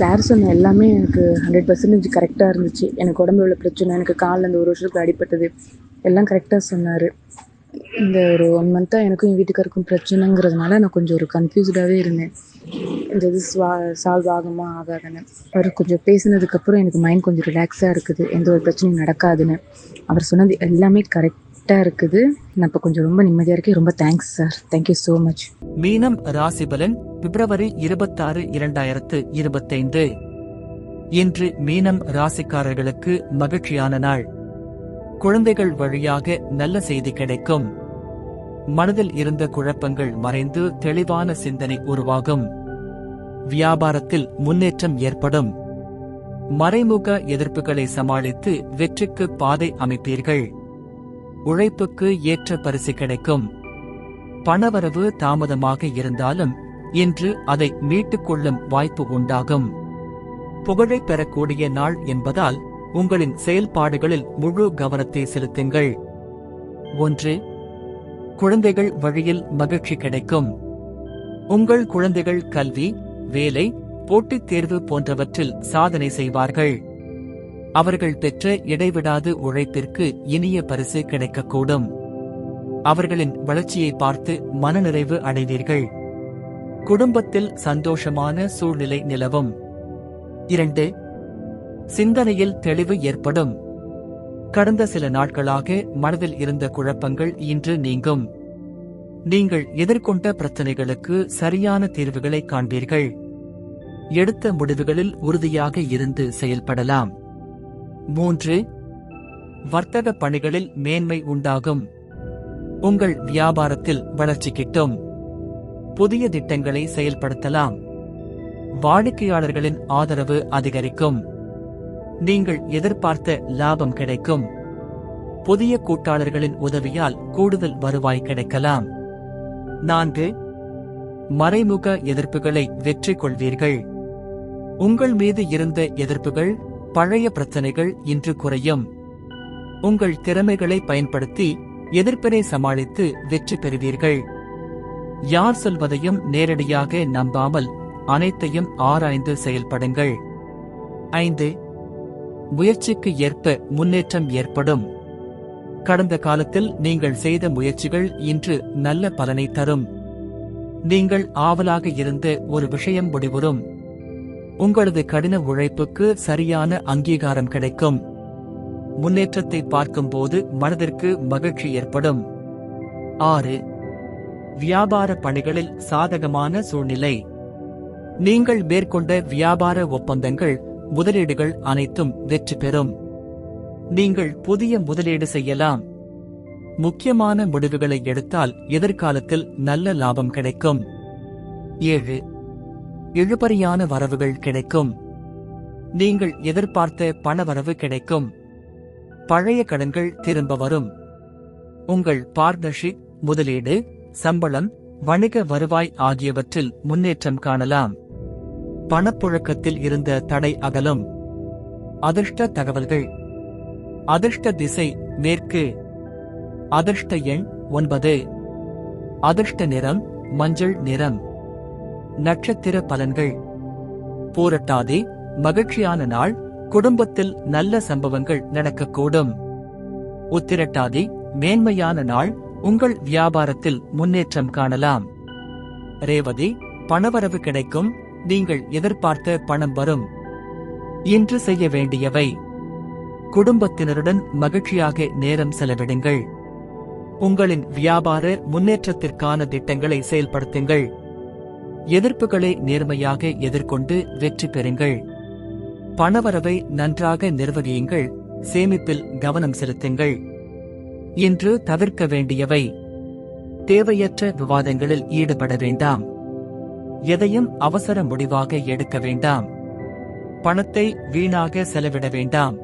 Sir சொன்ன எல்லாமே எனக்கு ஹண்ட்ரட் பர்சன்டேஜ் கரெக்டாக இருந்துச்சு. எனக்கு உடம்புல உள்ள பிரச்சனை எனக்கு காலில் இந்த ஒரு வருஷத்துக்கு அடிப்பட்டது எல்லாம் கரெக்டாக சொன்னார். இந்த ஒரு ஒன் மந்த்தாக எனக்கும் என் வீட்டுக்காருக்கும் பிரச்சனைங்கிறதுனால நான் கொஞ்சம் ஒரு கன்ஃபியூஸ்டாகவே இருந்தேன். இந்த இது ஸ்வா சால்வ் ஆகுமா ஆகாதுன்னு. அவர் கொஞ்சம் பேசினதுக்கப்புறம் எனக்கு மைண்ட் கொஞ்சம் ரிலாக்ஸாக இருக்குது. எந்த ஒரு பிரச்சனையும் நடக்காதுன்னு. அவர் சொன்னது எல்லாமே கரெக்ட் கரெக்டாக இருக்குது. நான் இப்போ கொஞ்சம் ரொம்ப நிம்மதியாக இருக்கேன். ரொம்ப thanks sir thank you so much மீனம் ராசிபலன் பிப்ரவரி இருபத்தாறு இரண்டாயிரத்து இருபத்தைந்து. இன்று மீனம் ராசிக்காரர்களுக்கு மகிழ்ச்சியான நாள். குழந்தைகள் வழியாக நல்ல செய்தி கிடைக்கும். மனதில் இருந்த குழப்பங்கள் மறைந்து தெளிவான சிந்தனை உருவாகும். வியாபாரத்தில் முன்னேற்றம் ஏற்படும். மறைமுக எதிர்ப்புகளை சமாளித்து வெற்றிக்கு பாதை அமைப்பீர்கள். உழைப்புக்கு ஏற்ற பரிசு கிடைக்கும். பணவரவு தாமதமாக இருந்தாலும் இன்று அதை மீட்டுக் கொள்ளும் வாய்ப்பு உண்டாகும். புகழை பெறக்கூடிய நாள் என்பதால் உங்களின் செயல்பாடுகளில் முழு கவனத்தை செலுத்துங்கள். ஒன்று குழந்தைகள் வழியில் மகிழ்ச்சி கிடைக்கும். உங்கள் குழந்தைகள் கல்வி வேலை போட்டித் தேர்வு போன்றவற்றில் சாதனை செய்வார்கள். அவர்கள் பெற்ற இடைவிடாது உழைப்பிற்கு இனிய பரிசு கிடைக்கக்கூடும். அவர்களின் வளர்ச்சியை பார்த்து மனநிறைவு அடைவீர்கள். குடும்பத்தில் சந்தோஷமான சூழ்நிலை நிலவும். இரண்டு சிந்தனையில் தெளிவு ஏற்படும். கடந்த சில நாட்களாக மனதில் இருந்த குழப்பங்கள் இன்று நீங்கும். நீங்கள் எதிர்கொண்ட பிரச்சனைகளுக்கு சரியான தீர்வுகளை காண்பீர்கள். எடுத்த முடிவுகளில் உறுதியாக இருந்து செயல்படலாம். மூன்று வர்த்தக பணிகளில் மேன்மை உண்டாகும். உங்கள் வியாபாரத்தில் வளர்ச்சி கிட்டும். புதிய திட்டங்களை செயல்படுத்தலாம். வாடிக்கையாளர்களின் ஆதரவு அதிகரிக்கும். நீங்கள் எதிர்பார்த்த லாபம் கிடைக்கும். புதிய கூட்டாளர்களின் உதவியால் கூடுதல் வருவாய் கிடைக்கலாம். நான்கு மறைமுக எதிர்ப்புகளை வெற்றி கொள்வீர்கள் உங்கள் மீது இருந்த எதிர்ப்புகள் பழைய பிரச்சனைகள் இன்று குறையும். உங்கள் திறமைகளை பயன்படுத்தி எதிர்ப்பினை சமாளித்து வெற்றி பெறுவீர்கள். யார் சொல்வதையும் நேரடியாக நம்பாமல் அனைத்தையும் ஆராய்ந்து செயல்படுங்கள். ஐந்து முயற்சிக்கு ஏற்ப முன்னேற்றம் ஏற்படும். கடந்த காலத்தில் நீங்கள் செய்த முயற்சிகள் இன்று நல்ல பலனை தரும். நீங்கள் ஆவலாக இருந்த ஒரு விஷயம் முடிவுறும். உங்களது கடின உழைப்புக்கு சரியான அங்கீகாரம் கிடைக்கும். முன்னேற்றத்தை பார்க்கும்போது மனதிற்கு மகிழ்ச்சி ஏற்படும். ஆறு வியாபார பணிகளில் சாதகமான சூழ்நிலை. நீங்கள் மேற்கொண்ட வியாபார ஒப்பந்தங்கள் முதலீடுகள் அனைத்தும் வெற்றி பெறும். நீங்கள் புதிய முதலீடு செய்யலாம். முக்கியமான முடிவுகளை எடுத்தால் எதிர்காலத்தில் நல்ல லாபம் கிடைக்கும். ஏழு இழுபறியான வரவுகள் கிடைக்கும். நீங்கள் எதிர்பார்த்த பணவரவு கிடைக்கும். பழைய கடன்கள் திரும்ப வரும். உங்கள் பார்ட்னர்ஷிப் முதலீடு சம்பளம் வணிக வருவாய் ஆகியவற்றில் முன்னேற்றம் காணலாம். பணப்புழக்கத்தில் இருந்த தடை அகலும். அதிர்ஷ்ட தகவல்கள். அதிர்ஷ்ட திசை மேற்கு. அதிர்ஷ்ட எண் ஒன்பது. அதிர்ஷ்ட நிறம் மஞ்சள் நிறம். நட்சத்திர பலன்கள். போரட்டாதே மகிழ்ச்சியான நாள் குடும்பத்தில் நல்ல சம்பவங்கள் நடக்கக்கூடும். உத்திரட்டாதி மேன்மையான நாள் உங்கள் வியாபாரத்தில் முன்னேற்றம் காணலாம். ரேவதி பணவரவு கிடைக்கும் நீங்கள் எதிர்பார்த்த பணம் வரும். இன்று செய்ய வேண்டியவை. குடும்பத்தினருடன் மகிழ்ச்சியாக நேரம் செலவிடுங்கள். உங்களின் வியாபார முன்னேற்றத்திற்கான திட்டங்களை செயல்படுத்துங்கள். எதிர்ப்புகளை நேர்மையாக எதிர்கொண்டு வெற்றி பெறுங்கள். பணவரவை நன்றாக நிர்வகியுங்கள். சேமிப்பில் கவனம் செலுத்துங்கள். இன்று தவிர்க்க வேண்டியவை. தேவையற்ற விவாதங்களில் ஈடுபட வேண்டாம். எதையும் அவசர முடிவாக எடுக்க வேண்டாம். பணத்தை வீணாக செலவிட வேண்டாம்.